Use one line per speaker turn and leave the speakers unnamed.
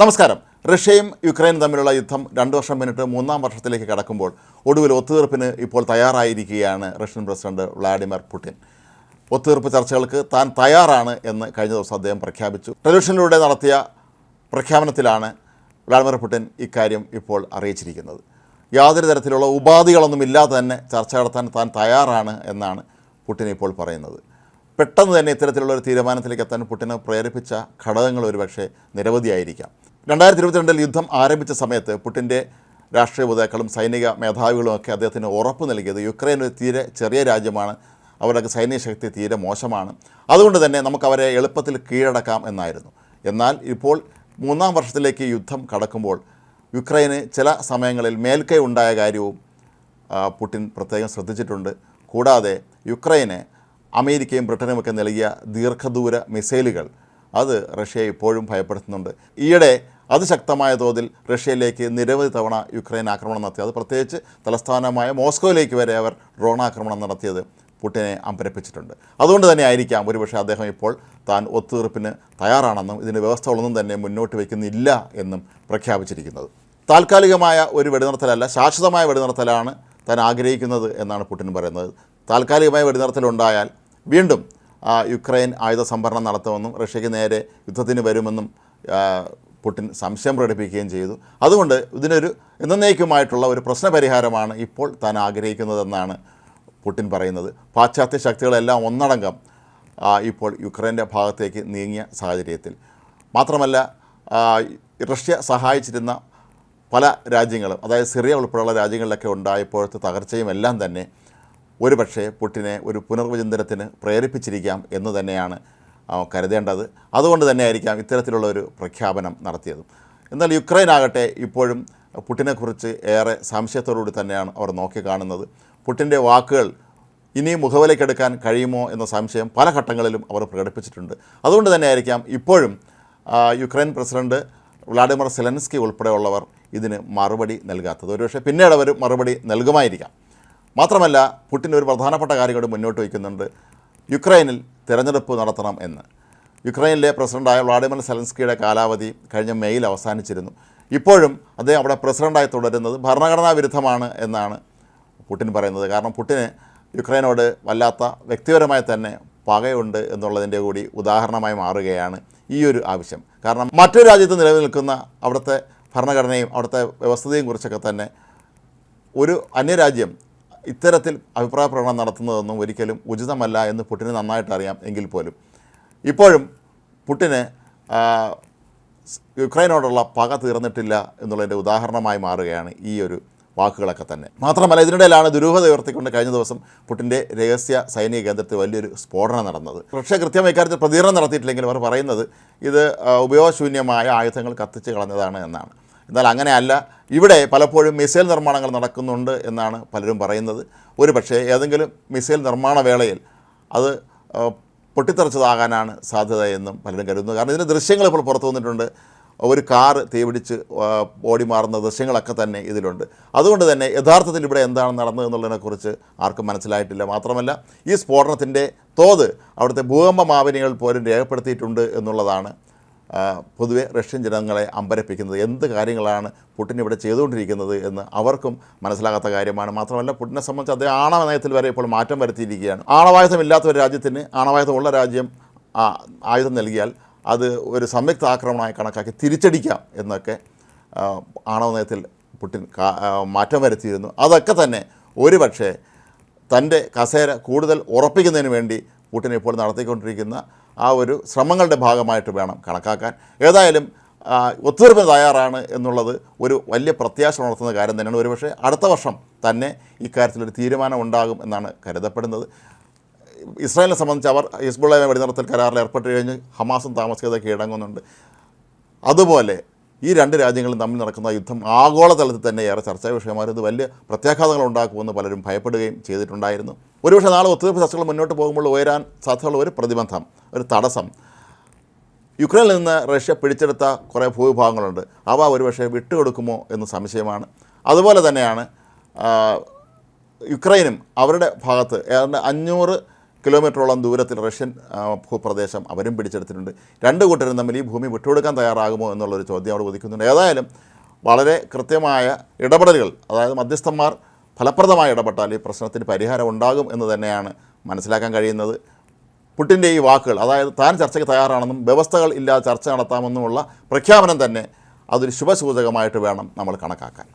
നമസ്കാരം. റഷ്യയും യുക്രൈനും തമ്മിലുള്ള യുദ്ധം രണ്ട് വർഷം പിന്നിട്ട് മൂന്നാം വർഷത്തിലേക്ക് കടക്കുമ്പോൾ ഒടുവിൽ ഒത്തുതീർപ്പിന് ഇപ്പോൾ തയ്യാറായിരിക്കുകയാണ് റഷ്യൻ പ്രസിഡന്റ് വ്ളാഡിമിർ പുടിൻ. ഒത്തുതീർപ്പ് ചർച്ചകൾക്ക് താൻ തയ്യാറാണ് എന്ന് കഴിഞ്ഞ ദിവസം അദ്ദേഹം പ്രഖ്യാപിച്ചു. ടെലിവിഷനിലൂടെ നടത്തിയ പ്രഖ്യാപനത്തിലാണ് വ്ളാഡിമിർ പുടിൻ ഇക്കാര്യം ഇപ്പോൾ അറിയിച്ചിരിക്കുന്നത്. യാതൊരു തരത്തിലുള്ള ഉപാധികളൊന്നുമില്ലാതെ തന്നെ ചർച്ച നടത്താൻ താൻ തയ്യാറാണ് എന്നാണ് പുടിൻ ഇപ്പോൾ പറയുന്നത്. പെട്ടെന്ന് തന്നെ ഇത്തരത്തിലുള്ള ഒരു തീരുമാനത്തിലേക്ക് എത്താൻ പുടിനെ പ്രേരിപ്പിച്ച ഘടകങ്ങൾ ഒരുപക്ഷെ നിരവധിയായിരിക്കാം. രണ്ടായിരത്തി ഇരുപത്തിരണ്ടിൽ യുദ്ധം ആരംഭിച്ച സമയത്ത് പുട്ടിന്റെ രാഷ്ട്രീയ നേതാക്കളും സൈനിക മേധാവികളും ഒക്കെ അദ്ദേഹത്തിന് ഉറപ്പ് നൽകിയത് യുക്രൈൻ ഒരു തീരെ ചെറിയ രാജ്യമാണ്. അവരുടെ സൈനിക ശക്തി തീരെ മോശമാണ്. അതുകൊണ്ട് തന്നെ നമുക്ക് അവരെ എളുപ്പത്തിൽ കീഴടക്കാം എന്നായിരുന്നു. എന്നാൽ ഇപ്പോൾ മൂന്നാം വർഷത്തിലേക്ക് യുദ്ധം കടക്കുമ്പോൾ യുക്രൈന് ചില സമയങ്ങളിൽ മേൽക്കൈ ഉണ്ടായ കാര്യവും പുട്ടിൻ പ്രത്യേകം ശ്രദ്ധിച്ചിട്ടുണ്ട്. കൂടാതെ യുക്രൈന് അമേരിക്കയും ബ്രിട്ടനുമൊക്കെ നൽകിയ ദീർഘദൂര മിസൈലുകൾ അത് റഷ്യയെ ഇപ്പോഴും ഭയപ്പെടുത്തുന്നുണ്ട്. ഈയിടെ അതിശക്തമായ തോതിൽ റഷ്യയിലേക്ക് നിരവധി തവണ യുക്രൈൻ ആക്രമണം നടത്തി. അത് പ്രത്യേകിച്ച് തലസ്ഥാനമായ മോസ്കോയിലേക്ക് വരെ അവർ ഡ്രോൺ ആക്രമണം നടത്തിയത് പുട്ടിനെ അമ്പരപ്പിച്ചിട്ടുണ്ട്. അതുകൊണ്ട് തന്നെ ആയിരിക്കാം ഒരുപക്ഷെ അദ്ദേഹം ഇപ്പോൾ താൻ ഒത്തുതീർപ്പിന് തയ്യാറാണെന്നും ഇതിന് വ്യവസ്ഥകളൊന്നും തന്നെ മുന്നോട്ട് വയ്ക്കുന്നില്ല എന്നും പ്രഖ്യാപിച്ചിരിക്കുന്നത്. താൽക്കാലികമായ ഒരു വെടിനിർത്തലല്ല ശാശ്വതമായ വെടിനിർത്തലാണ് താൻ ആഗ്രഹിക്കുന്നത് എന്നാണ് പുട്ടിൻ പറയുന്നത്. താൽക്കാലികമായ വെടിനിർത്തലുണ്ടായാൽ വീണ്ടും യുക്രൈൻ ആയുധ സംഭരണം നടത്തുമെന്നും റഷ്യയ്ക്ക് നേരെ യുദ്ധത്തിന് വരുമെന്നും പുടിൻ സംശയം പ്രകടിപ്പിക്കുകയും ചെയ്തു. അതുകൊണ്ട് ഇതിനൊരു എന്നേക്കുമായിട്ടുള്ള ഒരു പ്രശ്നപരിഹാരമാണ് ഇപ്പോൾ താൻ ആഗ്രഹിക്കുന്നതെന്നാണ് പുടിൻ പറയുന്നത്. പാശ്ചാത്യ ശക്തികളെല്ലാം ഒന്നടങ്കം ഇപ്പോൾ യുക്രൈന്റെ ഭാഗത്തേക്ക് നീങ്ങിയ സാഹചര്യത്തിൽ. മാത്രമല്ല റഷ്യ സഹായിച്ചിരുന്ന പല രാജ്യങ്ങളും അതായത് സിറിയ ഉൾപ്പെടെയുള്ള രാജ്യങ്ങളിലൊക്കെ ഉണ്ടായപ്പോഴത്തെ തകർച്ചയും എല്ലാം തന്നെ ഒരുപക്ഷെ പുട്ടിനെ ഒരു പുനർവിചിന്തനത്തിന് പ്രേരിപ്പിച്ചിരിക്കാം എന്ന് തന്നെയാണ് കരുതേണ്ടത്. അതുകൊണ്ട് തന്നെയായിരിക്കാം ഇത്തരത്തിലുള്ള ഒരു പ്രഖ്യാപനം നടത്തിയത്. എന്നാൽ യുക്രൈൻ ആകട്ടെ ഇപ്പോഴും പുട്ടിനെക്കുറിച്ച് ഏറെ സംശയത്തോടുകൂടി തന്നെയാണ് അവർ നോക്കിക്കാണുന്നത് പുട്ടിന്റെ വാക്കുകൾ ഇനിയും മുഖവിലേക്കെടുക്കാൻ കഴിയുമോ എന്ന സംശയം പല ഘട്ടങ്ങളിലും അവർ പ്രകടിപ്പിച്ചിട്ടുണ്ട്. അതുകൊണ്ട് തന്നെയായിരിക്കാം ഇപ്പോഴും യുക്രൈൻ പ്രസിഡന്റ് വ്ളാഡിമിർ സെലൻസ്കി ഉൾപ്പെടെയുള്ളവർ ഇതിന് മറുപടി നൽകാത്തത്. ഒരുപക്ഷെ പിന്നീട് അവർ മറുപടി നൽകുമായിരിക്കാം. മാത്രമല്ല പുടിൻ ഒരു പ്രധാനപ്പെട്ട കാര്യം മുന്നോട്ട് വയ്ക്കുന്നുണ്ട്. യുക്രൈനിൽ തിരഞ്ഞെടുപ്പ് നടത്തണം എന്ന്. യുക്രൈനിലെ പ്രസിഡന്റായ വ്ളാഡിമിർ സെലൻസ്കിയുടെ കാലാവധി കഴിഞ്ഞ മെയ്യിൽ അവസാനിച്ചിരുന്നു. ഇപ്പോഴും അദ്ദേഹം അവിടെ പ്രസിഡന്റായി തുടരുന്നത് ഭരണഘടനാ വിരുദ്ധമാണ് എന്നാണ് പുടിൻ പറയുന്നത്. കാരണം പുടിന് യുക്രൈനോട് വല്ലാത്ത വ്യക്തിപരമായി തന്നെ പകയുണ്ട് എന്നുള്ളതിന്റെ കൂടി ഉദാഹരണമായി മാറുകയാണ് ഈ ഒരു ആവശ്യം. കാരണം മറ്റൊരു രാജ്യത്ത് നിലനിൽക്കുന്ന അവിടുത്തെ ഭരണഘടനയും അവിടുത്തെ വ്യവസ്ഥതയും കുറിച്ചൊക്കെ തന്നെ ഒരു അന്യരാജ്യം ഇത്തരത്തിൽ അഭിപ്രായ പ്രകടനം നടത്തുന്നതൊന്നും ഒരിക്കലും ഉചിതമല്ല എന്ന് പുട്ടിന് നന്നായിട്ട് അറിയാം എങ്കിൽ പോലും. ഇപ്പോഴും പുട്ടിന് യുക്രൈനോടുള്ള പക തീർന്നിട്ടില്ല എന്നുള്ളതിന്റെ ഉദാഹരണമായി മാറുകയാണ് ഈ ഒരു വാക്കുകളൊക്കെ തന്നെ. മാത്രമല്ല ഇതിനിടയിലാണ് ദുരൂഹത ഉയർത്തിക്കൊണ്ട് കഴിഞ്ഞ ദിവസം പുട്ടിന്റെ രഹസ്യ സൈനിക കേന്ദ്രത്തിൽ വലിയൊരു സ്ഫോടനം നടന്നത്. റഷ്യ കൃത്യമായി ഇക്കാര്യത്തിൽ പ്രതികരണം നടത്തിയിട്ടില്ലെങ്കിൽ അവർ പറയുന്നത് ഇത് ഉപയോഗശൂന്യമായ ആയുധങ്ങൾ കത്തിച്ച് കളഞ്ഞതാണ് എന്നാണ്. എന്നാൽ അങ്ങനെയല്ല. ഇവിടെ പലപ്പോഴും മിസൈൽ നിർമ്മാണങ്ങൾ നടക്കുന്നുണ്ട് എന്നാണ് പലരും പറയുന്നത്. ഒരു പക്ഷേ ഏതെങ്കിലും മിസൈൽ നിർമ്മാണ വേളയിൽ അത് പൊട്ടിത്തെറിച്ചതാകാനാണ് സാധ്യത എന്നും പലരും കരുതുന്നു. കാരണം ഇതിന്റെ ദൃശ്യങ്ങൾ ഇപ്പോൾ പുറത്തു വന്നിട്ടുണ്ട്. ഒരു കാർ തീപിടിച്ച് ഓടി മാറുന്ന ദൃശ്യങ്ങളൊക്കെ തന്നെ ഇതിലുണ്ട്. അതുകൊണ്ട് തന്നെ യഥാർത്ഥത്തിൽ ഇവിടെ എന്താണ് നടന്നത് എന്നുള്ളതിനെക്കുറിച്ച് ആർക്കും മനസ്സിലായിട്ടില്ല. മാത്രമല്ല ഈ സ്ഫോടനത്തിന്റെ തോത് അവിടുത്തെ ഭൂകമ്പ മാവിനികൾ പോലും രേഖപ്പെടുത്തിയിട്ടുണ്ട് എന്നുള്ളതാണ് പൊതുവെ റഷ്യൻ ജനങ്ങളെ അമ്പരപ്പിക്കുന്നത് എന്ത് കാര്യങ്ങളാണ് പുട്ടിൻ ഇവിടെ ചെയ്തുകൊണ്ടിരിക്കുന്നത് എന്ന് അവർക്കും മനസ്സിലാകാത്ത കാര്യമാണ്. മാത്രമല്ല പുടിനെ സംബന്ധിച്ച് അദ്ദേഹം ആണവ നയത്തിൽ വരെ ഇപ്പോൾ മാറ്റം വരുത്തിയിരിക്കുകയാണ്. ആണവായുധമില്ലാത്ത ഒരു രാജ്യത്തിന് ആണവായുധമുള്ള രാജ്യം ആയുധം നൽകിയാൽ അത് ഒരു സംയുക്ത ആക്രമണമായി കണക്കാക്കി തിരിച്ചടിക്കാം എന്നൊക്കെ ആണവ നയത്തിൽ പുടിൻ മാറ്റം വരുത്തിയിരുന്നു. അതൊക്കെ തന്നെ ഒരുപക്ഷേ തന്റെ കസേര കൂടുതൽ ഉറപ്പിക്കുന്നതിന് വേണ്ടി പുടിൻ ഇപ്പോൾ നടത്തിക്കൊണ്ടിരിക്കുന്ന ആ ഒരു ശ്രമങ്ങളുടെ ഭാഗമായിട്ട് വേണം കണക്കാക്കാൻ. ഏതായാലും ഒത്തുതീർപ്പിന് തയ്യാറാണ് എന്നുള്ളത് ഒരു വലിയ പ്രത്യാശ ഉണർത്തുന്ന കാര്യം തന്നെയാണ്. ഒരുപക്ഷെ അടുത്ത വർഷം തന്നെ ഇക്കാര്യത്തിലൊരു തീരുമാനം ഉണ്ടാകും എന്നാണ് കരുതപ്പെടുന്നത്. ഇസ്രായേലിനെ സംബന്ധിച്ച് അവർ ഹിസ്ബുള്ള വെടിനിർത്തൽ കരാറിൽ ഏർപ്പെട്ട് കഴിഞ്ഞ് ഹമാസും താമസിക്കാതെ കീഴടങ്ങുന്നുണ്ട് അതുപോലെ ഈ രണ്ട് രാജ്യങ്ങളും തമ്മിൽ നടക്കുന്ന യുദ്ധം ആഗോളതലത്തിൽ തന്നെ ഏറെ ചർച്ചാ വിഷയമായിരുന്നു. വലിയ പ്രത്യാഘാതങ്ങൾ ഉണ്ടാക്കുമെന്ന് പലരും ഭയപ്പെടുകയും ചെയ്തിട്ടുണ്ടായിരുന്നു. ഒരുപക്ഷെ നാളെ ഒത്തുതീർപ്പ് ചർച്ചകൾ മുന്നോട്ട് പോകുമ്പോൾ ഉയരാൻ സാധ്യതയുള്ള ഒരു പ്രതിബന്ധം ഒരു തടസ്സം. യുക്രൈനിൽ നിന്ന് റഷ്യ പിടിച്ചെടുത്ത കുറേ ഭൂവിഭാഗങ്ങളുണ്ട്. അവ ഒരുപക്ഷെ വിട്ടുകൊടുക്കുമോ എന്ന് സംശയമാണ്. അതുപോലെ തന്നെയാണ് യുക്രൈനും അവരുടെ ഭാഗത്ത് ഏതാണ്ട് അഞ്ഞൂറ് കിലോമീറ്ററോളം ദൂരത്തിൽ റഷ്യൻ ഭൂപ്രദേശം അവരും പിടിച്ചെടുത്തിട്ടുണ്ട്. രണ്ട് കൂട്ടരും തമ്മിൽ ഈ ഭൂമി വിട്ടുകൊടുക്കാൻ തയ്യാറാകുമോ എന്നുള്ളൊരു ചോദ്യം അവിടെ ഉദിക്കുന്നുണ്ട്. ഏതായാലും വളരെ കൃത്യമായ ഇടപെടലുകൾ അതായത് മധ്യസ്ഥന്മാർ ഫലപ്രദമായി ഇടപെട്ടാൽ ഈ പ്രശ്നത്തിന് പരിഹാരം ഉണ്ടാകും എന്ന് തന്നെയാണ് മനസ്സിലാക്കാൻ കഴിയുന്നത്. പുട്ടിന്റെ ഈ വാക്കുകൾ അതായത് താൻ ചർച്ചയ്ക്ക് തയ്യാറാണെന്നും വ്യവസ്ഥകൾ ഇല്ലാതെ ചർച്ച നടത്താമെന്നുമുള്ള പ്രഖ്യാപനം തന്നെ അതൊരു ശുഭസൂചകമായിട്ട് വേണം നമ്മൾ കണക്കാക്കാൻ.